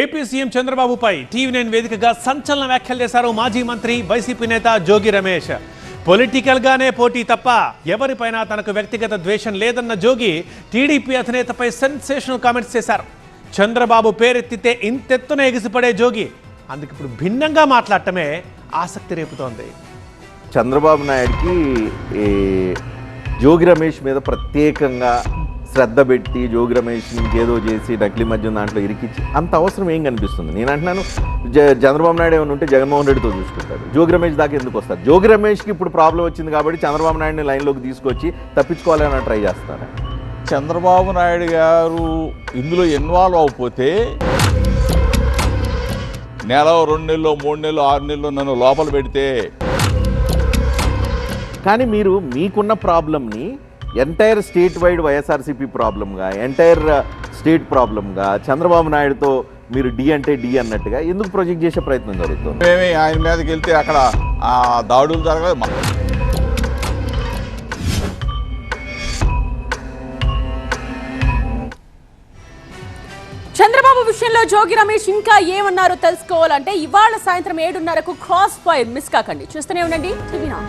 AP CM చంద్రబాబుపై TV nine వేదికగా సంచలన వ్యాఖ్యలు చేశారు మాజీ మంత్రి వైసీపీ నేత జోగి రమేష్. పొలిటికల్గానే పోటీ తప్ప ఎవరిపైనా తనకు వ్యక్తిగత ద్వేషం లేదన్న జోగి టీడీపీ అధినేతపై సెన్సేషనల్ కామెంట్స్ చేశారు. చంద్రబాబు పేరెత్తితే ఇంతెత్తున ఎగిసిపడే జోగి. అందుకు ఇప్పుడు భిన్నంగా మాట్లాడటమే ఆసక్తి రేపుతోంది. చంద్రబాబు నాయుడుకి జోగి రమేష్ మీద ప్రత్యేకంగా శ్రద్ధ పెట్టి జోగి రమేష్ ఇంకేదో చేసి నకిలీ మద్యం దాంట్లో ఇరికిచ్చి అంత అవసరం ఏం కనిపిస్తుంది? నేను అంటున్నాను జ చంద్రబాబు నాయుడు ఏమైనా ఉంటే జగన్మోహన్ రెడ్డితో చూసుకుంటాడు జోగి రమేష్ దాకా ఎందుకు వస్తారు? జోగి రమేష్కి ఇప్పుడు ప్రాబ్లం వచ్చింది కాబట్టి చంద్రబాబు నాయుడిని లైన్లోకి తీసుకొచ్చి తప్పించుకోవాలని ట్రై చేస్తారు? చంద్రబాబు నాయుడు గారు ఇందులో ఇన్వాల్వ్ అవకపోతే నెల రెండు నెలలు మూడు నెలలు ఆరు నెలలు నన్ను లోపల పెడితే కానీ మీరు మీకున్న ప్రాబ్లమ్ని ఎంటైర్ స్టేట్ వైడ్ వైఎస్ఆర్సీపీ ప్రాబ్లంగా ఎంటైర్ స్టేట్ ప్రాబ్లంగా చంద్రబాబు నాయుడుతో మీరు డి అంటే డి అన్నట్టుగా ఎందుకు ప్రొజెక్ట్ చేసే ప్రయత్నం జరుగుతుంది? మేమే ఆయన మీదకి వెళ్తే అక్కడ ఆ దాడులు జరగదు మా- చంద్రబాబు విషయంలో జోగి రమేష్ ఇంకా ఏమన్నారో తెలుసుకోవాలంటే ఇవాళ సాయంత్రం ఏడున్నరకు క్రాస్ ఫైర్ మిస్ కాకండి. చూస్తూనే ఉండండి. టీవీ నా